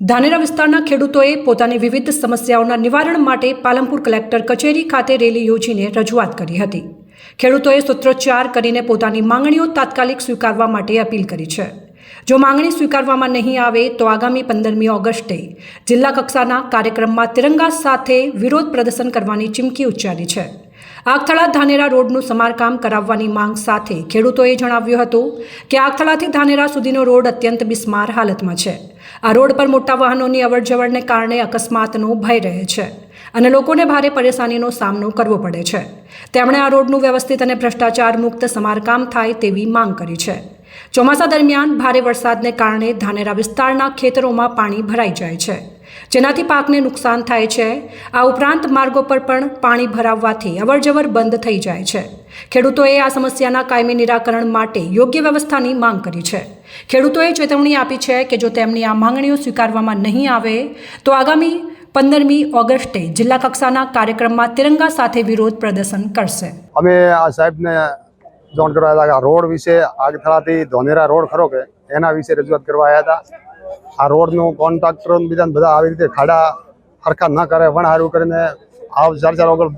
ધાનેરા વિસ્તારના ખેડૂતોએ પોતાની વિવિધ સમસ્યાઓના નિવારણ માટે પાલનપુર કલેક્ટર કચેરી ખાતે રેલી યોજીને રજૂઆત કરી હતી. ખેડૂતોએ સૂત્રોચ્ચાર કરીને પોતાની માંગણીઓ તાત્કાલિક સ્વીકારવા માટે અપીલ કરી છે. જો માંગણી સ્વીકારવામાં નહીં આવે તો આગામી પંદરમી ઓગસ્ટે જિલ્લા કક્ષાના કાર્યક્રમમાં તિરંગા સાથે વિરોધ પ્રદર્શન કરવાની ચીમકી ઉચ્ચારી છે. આગથળા ધાનેરા રોડનું સમારકામ કરાવવાની માંગ સાથે ખેડૂતોએ જણાવ્યું હતું કે આગથળાથી ધાનેરા સુધીનો રોડ અત્યંત બિસ્માર હાલતમાં છે. આ રોડ પર મોટા વાહનોની અવરજવરને કારણે અકસ્માતનો ભય રહે છે અને લોકોને ભારે પરેશાનીનો સામનો કરવો પડે છે. તેમણે આ રોડનું વ્યવસ્થિત અને ભ્રષ્ટાચાર મુક્ત સમારકામ થાય તેવી માંગ કરી છે. ચોમાસા દરમિયાન ભારે વરસાદને કારણે ધાનેરા વિસ્તારના ખેતરોમાં પાણી ભરાઈ જાય છે. જેનાથી પાકને નુકસાન થાય છે. આ ઉપરાંત માર્ગો પર પણ પાણી ભરાવવાથી અવરજવર બંધ થઈ જાય છે. ખેડૂતોએ આ સમસ્યાના કાયમી નિરાકરણ માટે યોગ્ય વ્યવસ્થાની માંગ કરી છે. ખેડૂતોએ ચેતવણી આપી છે કે જો તેમની આ માંગણીઓ સ્વીકારવામાં નહીં આવે, તો આગામી પંદરમી ઓગસ્ટે જિલ્લા કક્ષાના કાર્યક્રમમાં તિરંગા સાથે વિરોધ પ્રદર્શન કરશે. અમે આ સાહેબને જાણ કરવા રોડ વિશે આગથળાથી ધોનેરા રોડ ખરો કે એના વિશે રજૂઆત કરવા આવ્યા હતા. આ રોડનું કોન્ટ્રાક્ટર બીજા બધા આવી રીતે ખાડા હરખા ન કરે વણ હારું કરીને આવ ચાર ચાર વગર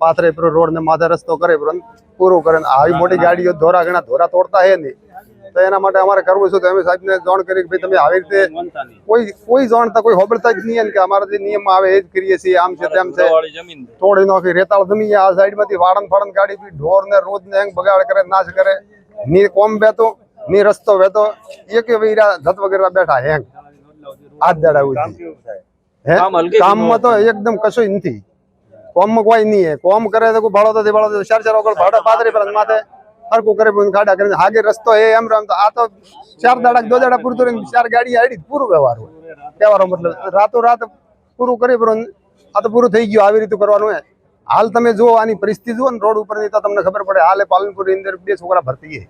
પાથરે પૂરો રોડ ને માથે રસ્તો કરે પૂરો પૂરું કરે ને આવી મોટી ગાડીઓ ધોરા ઘણા ધોરા તોડતા હે નહીં. તો એના માટે અમારે કરવું શું તો અમે સાહેબને જાણ કરી કે ભાઈ તમે આવી રીતે કોઈ કોઈ જાણતા કોઈ હોબળતા જ નહીં કે અમારા જે નિયમ આવે એ જ કરીએ છીએ આમ છે તેમ છે. તોડી નાખી રેતાળ જમી આ સાઈડમાંથી વાળન ફાળન ગાડી ઢોર ને રોજ ને બગાડ કરે નાશ કરે. ની કોમ બેતો ની રસ્તો વેતો એક વીરા ધત વગેરે બેઠા હેંગ આજ દાડા હે? કામ હલકે કામમાં તો એકદમ કશું નથી. કોમમાં કોઈ નહીં હે. કોમ કરે તો ભાડો તો ભાડો ચાર ચાર વગર ભાડો પાદરી પર માથે હરકું કરે ખાડા કરીને હાગે રસ્તો એ એમ રામ તો આ તો ચાર દાડા દો દાડા પૂરતું રહીને ચાર ગાડી આડી પૂરું વ્યવહાર હોય. વ્યવહારો મતલબ રાતો રાત પૂરું કરી પર આ તો પૂરું થઈ ગયું આવી રીતે કરવાનું હે. હાલ તમે જુઓ આની પરિસ્થિતિ જુઓ ને રોડ ઉપરની તો તમને ખબર પડે હાલે પાલનપુરની અંદર બે છોકરા ભરતી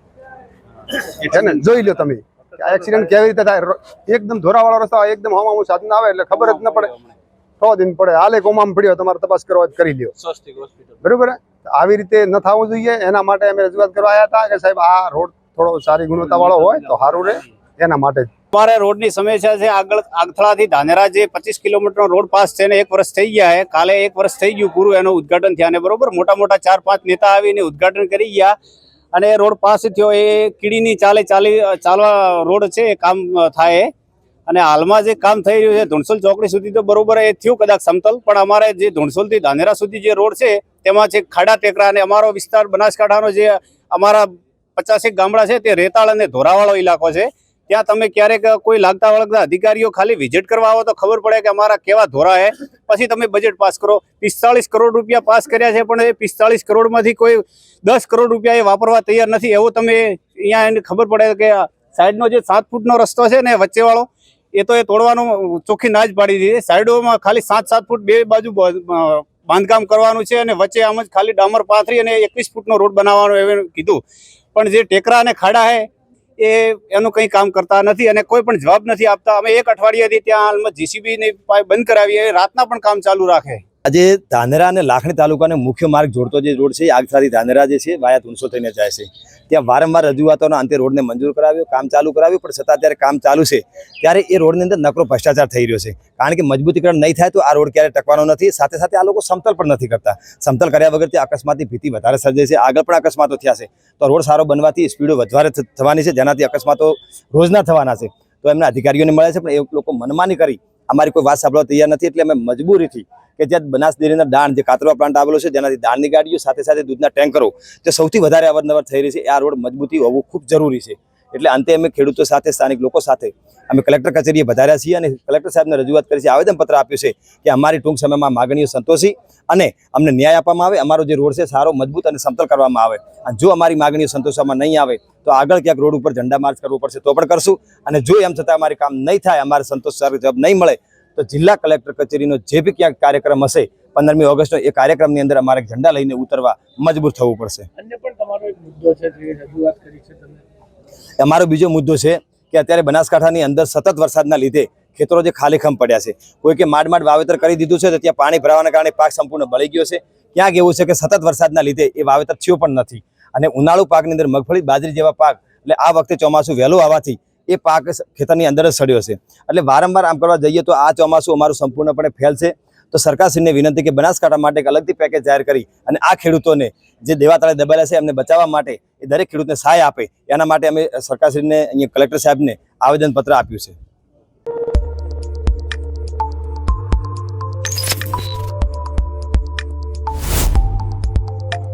છે ને જોઈ લો તમે. એક્સિડન્ટ કેવી રીતે થાય. એકદમ ધોરાવાળો રસ્તો હોય, એકદમ હવામાં સાધન આવે એટલે ખબર જ ન પડે. છ દિન પડે. હાલે કોમામ પડ્યો તમારે તપાસ કરવા કરી લ્યો. બરોબર આવી રીતે ન થવું જોઈએ. એના માટે અમે રજૂઆત કરવા આવ્યા હતા કે સાહેબ આ રોડ થોડો સારી ગુણવત્તા વાળો હોય તો સારું રહે. એના માટે અમારે રોડની સમસ્યા છે આગળ આગથળાથી ધાનેરા જે પચીસ કિલોમીટરનો રોડ પાસ છે ને એક વર્ષ થઈ ગયા છે. કાલે એક વર્ષ થઈ ગયું પૂરું એનું ઉદઘાટન થયા ને બરોબર. મોટા મોટા ચાર પાંચ નેતા આવીને ઉદઘાટન કરી ગયા. અને એ રોડ પાસ થયો, એ કીડીની ચાલે ચાલી, ચાલવા રોડ છે, એ કામ થાય. અને હાલમાં જે કામ થઈ રહ્યું છે, ધુણસોલ ચોકડી સુધી તો બરોબર એ થયું કદાચ સમતલ, પણ અમારે જે ધુણસોલથી ધાનેરા સુધી જે રોડ છે, તેમાં છે ખાડા ટેકરા અને અમારો વિસ્તાર બનાસકાંઠાનો જે અમારા પચાસેક ગામડા છે, તે રેતાળ અને ધોરાવાળો ઇલાકો છે. ત્યાં તમે ક્યારેક કોઈ લાગતા વળગતા અધિકારીઓ ખાલી વિઝિટ કરવા આવો તો ખબર પડે કે અમારા કેવા ધોરા હે. પછી તમે બજેટ પાસ કરો. પિસ્તાળીસ કરોડ રૂપિયા પાસ કર્યા છે, પણ એ પિસ્તાળીસ કરોડમાંથી કોઈ દસ કરોડ રૂપિયા એ વાપરવા તૈયાર નથી. એવો તમે અહીંયા એને ખબર પડે કે સાઈડનો જે સાત ફૂટનો રસ્તો છે ને વચ્ચેવાળો, એ તો એ તોડવાનો ચોખ્ખી ના જ પાડી દીધી. સાઈડોમાં ખાલી સાત સાત ફૂટ બે બાજુ બાંધકામ કરવાનું છે અને વચ્ચે આમ જ ખાલી ડામર પાથરી અને એકવીસ ફૂટનો રોડ બનાવવાનો એવું કીધું. પણ જે ટેકરા અને ખાડા હે એ એનું કંઈ કામ કરતા નથી અને કોઈ પણ જવાબ નથી આપતા. અમે એક અઠવાડિયાથી ત્યાં હાલમાં જીસીબી ની પાઇપ બંધ કરાવી રાતના પણ કામ ચાલુ રાખે. આજે ધાનેરા અને લાખણી તાલુકાને મુખ્ય માર્ગ જોડતો જે રોડ છે આગસારી ધાનેરા જે છે, વાયા ત્રણસો થઈને જાય છે. ત્યાં વારંવાર રજૂઆતોના અંતે રોડને મંજૂર કરાવ્યો, કામ ચાલુ કરાવ્યું, પણ છતાં ત્યારે કામ ચાલુ છે, ત્યારે એ રોડની અંદર નકરો ભ્રષ્ટાચાર થઈ રહ્યો છે. કારણ કે મજબૂતીકરણ નહીં થાય તો આ રોડ ક્યારે ટકવાનો નથી. સાથે સાથે આ લોકો સમતલ પણ નથી કરતા. સમતલ કર્યા વગર તે અકસ્માતની ભીતિ વધારે સર્જે છે. આગળ પણ અકસ્માતો થયા છે. તો રોડ સારો બનવાથી સ્પીડો વધારે થવાની છે. જેનાથી અકસ્માતો રોજના થવાના છે. તો એમના અધિકારીઓને મળે છે, પણ એ લોકો મનમાની કરી અમારી કોઈ વાત સાંભળવા તૈયાર નથી, એટલે અમે મજબૂરીથી કે જ્યાં બનાસ ડેરીના દાણ જે કાતરવા પ્લાન્ટ આવેલો છે, જેનાથી દાણની ગાડીઓ સાથે સાથે દૂધના ટેન્કરો જે સૌથી વધારે અવરનવર થઈ રહી છે, આ રોડ મજબૂતી હોવું ખૂબ જરૂરી છે. એટલે અંતે અમે ખેડૂતો સાથે, સ્થાનિક લોકો સાથે, અમે કલેક્ટર કચેરીએ વધાર્યા છીએ અને કલેક્ટર સાહેબને રજૂઆત કરી છે, આવેદનપત્ર આપ્યું છે કે અમારી ટૂંક સમયમાં માગણીઓ સંતોષી અને અમને ન્યાય આપવામાં આવે, અમારો જે રોડ છે, સારો, મજબૂત અને સમતલ કરવામાં આવે. અને જો અમારી માગણીઓ સંતોષવામાં નહીં આવે તો આગળ ક્યાંક રોડ ઉપર ઝંડા માર્ચ કરવું પડશે તો પણ કરશું. અને જો એમ છતાં અમારે કામ નહીં થાય અમારે સંતોષકારક જવાબ નહીં મળે તો જિલ્લા કલેક્ટર કચેરીનો જે બી ક્યાંક કાર્યક્રમ હશે પંદરમી ઓગસ્ટનો એ કાર્યક્રમની અંદર અમારે ઝંડા લઈને ઉતરવા મજબૂર થવું પડશે. અન્ય પણ તમારો એક મુદ્દો છે જે રજૂઆત કરી છે તમે. અમારો બીજો મુદ્દો છે કે અત્યારે બનાસકાંઠાની અંદર સતત વરસાદના લીધે ખેતરો જે ખાલીખમ પડ્યા છે કોઈ કે માંડ માંડ વાવેતર કરી દીધું છે તો ત્યાં પાણી ભરાવાના કારણે પાક સંપૂર્ણ બળી ગયો છે. ક્યાંક એવું છે કે સતત વરસાદના લીધે એ વાવેતર થયું પણ નથી. અને ઉનાળુ પાકની અંદર મગફળી, બાજરી જેવા પાક, એટલે આ વખતે ચોમાસું વહેલું આવવાથી એ પાક ખેતરની અંદર જ સડ્યો છે. એટલે વારંવાર આમ કરવા જઈએ તો આ ચોમાસું અમારું સંપૂર્ણપણે ફેલ છે. તો સરકારશ્રીને વિનંતી કે બનાસકાંઠા માટે એક અલગથી પેકેજ જાહેર કરી અને આ ખેડૂતોને જે દેવા તળે દબાયેલા છે એમને બચાવવા માટે એ દરેક ખેડૂતને સહાય આપે. એના માટે અમે સરકારશ્રીને, અહીંયા કલેક્ટર સાહેબને આવેદનપત્ર આપ્યું છે.